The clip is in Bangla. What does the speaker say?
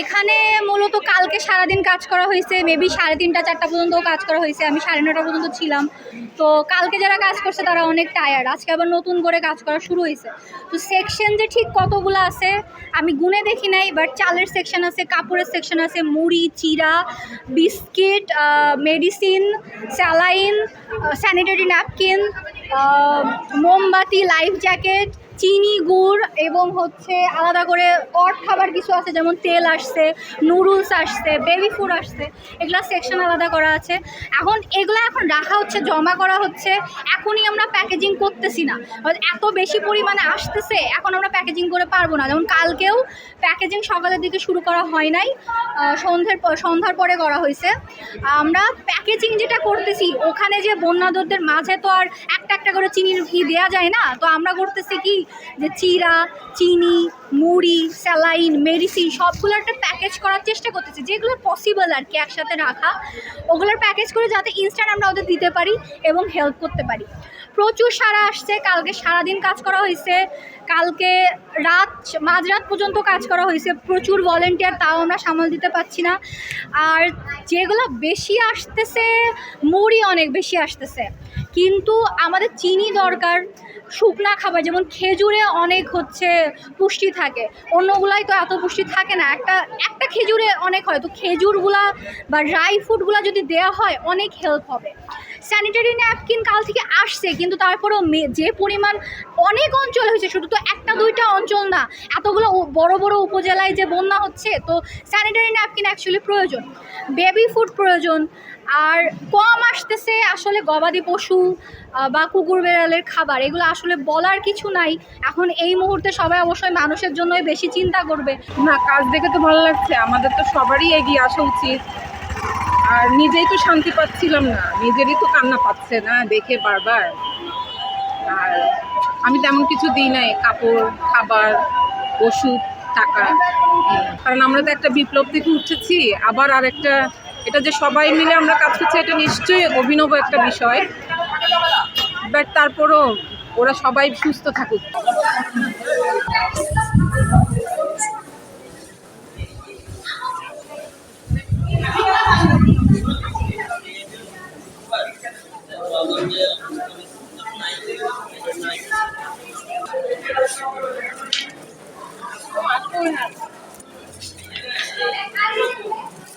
এখানে মূলত কালকে সারাদিন কাজ করা হয়েছে মেবি সাড়ে তিনটা, চারটা পর্যন্ত কাজ করা হয়েছে, আমি সাড়ে নটা পর্যন্ত ছিলাম। তো কালকে যারা কাজ করছে তারা অনেক টায়ার্ড আজকে আবার নতুন করে কাজ করা শুরু হয়েছে। তো সেকশন যে ঠিক কতগুলো আছে, আমি গুনে দেখি নাই বাট চালের সেকশন আছে, কাপড়ের সেকশন আছে, মুড়ি, চিরা, biscuit medicine saline sanitary napkin মোমবাতি লাইফ জ্যাকেট চিনি, গুড় এবং হচ্ছে আলাদা করে অট খাবার কিছু আছে, যেমন তেল আসছে, নুডলস আসছে বেবি ফুড আসছে, এগুলা সেকশন আলাদা করা আছে। এখন এগুলো এখন রাখা হচ্ছে, জমা করা হচ্ছে, এখনই আমরা প্যাকেজিং করতেছি না। এত বেশি পরিমাণে আসতেছে, এখন আমরা প্যাকেজিং করে পারব না। যেমন কালকেও প্যাকেজিং সকালের দিকে শুরু করা হয় নাই সন্ধ্যের সন্ধ্যার পরে করা হয়েছে। আমরা প্যাকেজিং যেটা করতেছি, ওখানে যে বন্যাদরদের মাঝে তো আর একটা একটা করে চিনির ঘি দেওয়া যায় না, তো আমরা করতেছি কি যে চিরা, চিনি, মুড়ি, স্যালাইন, মেডিসিন সবগুলো একটা প্যাকেজ করার চেষ্টা করতেছি। যেগুলো পসিবল আর কি একসাথে রাখা, ওগুলোর প্যাকেজ করে যাতে ইনস্ট্যান্ট আমরা ওদের দিতে পারি এবং হেল্প করতে পারি। প্রচুর সারা আসছে, কালকে সারাদিন কাজ করা হয়েছে, কালকে রাত, মাঝরাত পর্যন্ত কাজ করা হয়েছে, প্রচুর ভলেন্টিয়ার তাও আমরা সামাল দিতে পারছি না। আর যেগুলো বেশি আসতেছে, মুড়ি অনেক বেশি আসতেছে। কিন্তু আমাদের চিনি দরকার, শুকনা খাবার, যেমন খেজুরে অনেক হচ্ছে পুষ্টি থাকে। অন্যগুলাই তো এত পুষ্টি থাকে না। একটা একটা খেজুরে অনেক হয়। তো খেজুরগুলা বা ড্রাই ফ্রুটগুলা যদি দেওয়া হয়, অনেক হেল্প হবে। স্যানিটারি ন্যাপকিন কাল থেকে আসছে কিন্তু তারপরেও মে- যে পরিমাণ অনেক অঞ্চল হয়েছে শুধু তো একটা দুইটা অঞ্চল না এতগুলো বড় বড় উপজেলায় যে বন্যা হচ্ছে তো স্যানিটারি ন্যাপকিন অ্যাকচুয়ালি প্রয়োজন। বেবি ফুড প্রয়োজন আর কম আসতেছে আসলে গবাদি পশু বা কুকুর বেড়ালের খাবার এগুলো আসলে বলার কিছু নাই। এখন এই মুহূর্তে সবাই অবশ্যই মানুষের জন্যই বেশি চিন্তা করবে। না কাজ দেখে তো ভালো লাগছে আমাদের তো সবারই এগিয়ে আসা উচিত। আর নিজেই তো শান্তি পাচ্ছিলাম না। নিজেরই তো কান্না পাচ্ছে না দেখে বারবার। আর আমি তেমন কিছু দিই নাই, কাপড়, খাবার, ওষুধ, টাকা। কারণ আমরা তো একটা বিপ্লব থেকে উঠেছি। আবার আর একটা এটা যে সবাই মিলে আমরা কাজ করছি, এটা নিশ্চয়ই অভিনব একটা বিষয়। বাট তারপরও ওরা সবাই সুস্থ থাকুক। Thank you.